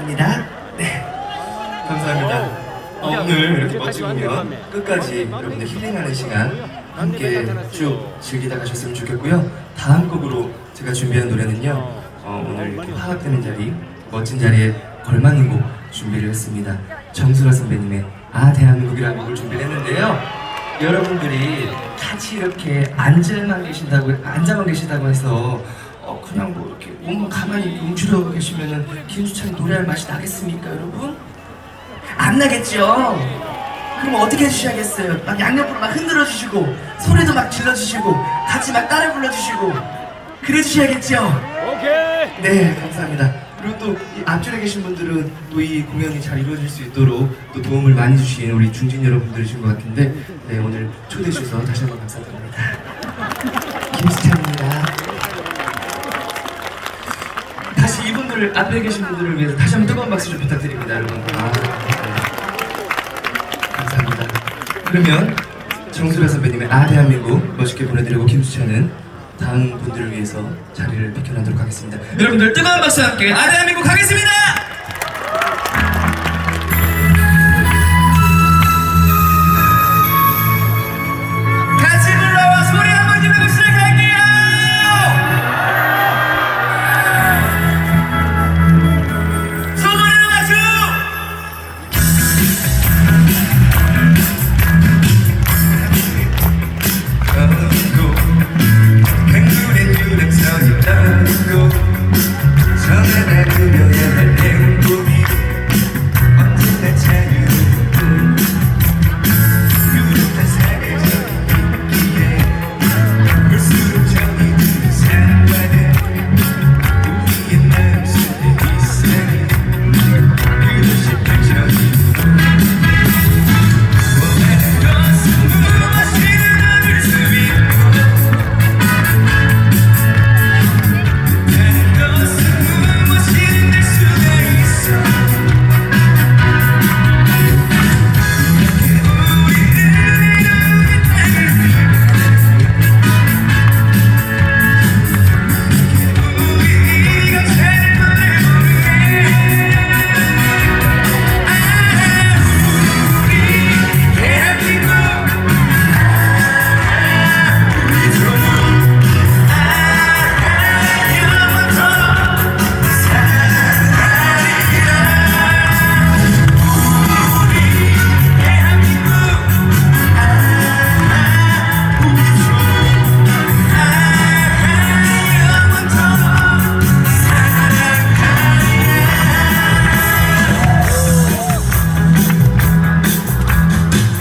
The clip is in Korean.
갑니다. 네. 감사합니다. 어, 오늘 멋진 공연 끝까지 여러분들 힐링하는 시간 함께 쭉 즐기다 가셨으면 좋겠고요. 다음 곡으로 제가 준비한 노래는요. 어, 오늘 이렇게 화합되는 자리, 멋진 자리에 걸맞는 곡 준비를 했습니다. 정수라 선배님의 아 대한민국이라는 곡을 준비를 했는데요. 여러분들이 같이 이렇게 앉아만 계신다고 앉아만 계시다고 해서 어, 그냥 뭐 이렇게 몸만 가만히 움츠려 계시면은 김수찬이 노래할 맛이 나겠습니까, 여러분? 안 나겠죠? 그럼 어떻게 해주셔야겠어요? 막 양옆으로 막 흔들어 주시고 소리도 막 질러 주시고 같이 막 따라 불러 주시고 그래 주셔야겠죠? 오케이. 네, 감사합니다. 그리고 또 이 앞줄에 계신 분들은 또 이 공연이 잘 이루어질 수 있도록 또 도움을 많이 주신 우리 중진 여러분들이신 것 같은데 네, 오늘 초대해 주셔서 다시 한번 감사드립니다. 다시 이분들 앞에 계신 분들을 위해서 다시 한번 뜨거운 박수 좀 부탁드립니다, 여러분. 아, 네. 감사합니다. 그러면 정수라 선배님의 아 대한민국 멋있게 보내드리고 김수찬은 다음 분들을 위해서 자리를 비켜나도록 하겠습니다. 여러분들 뜨거운 박수와 함께 아 대한민국 가겠습니다.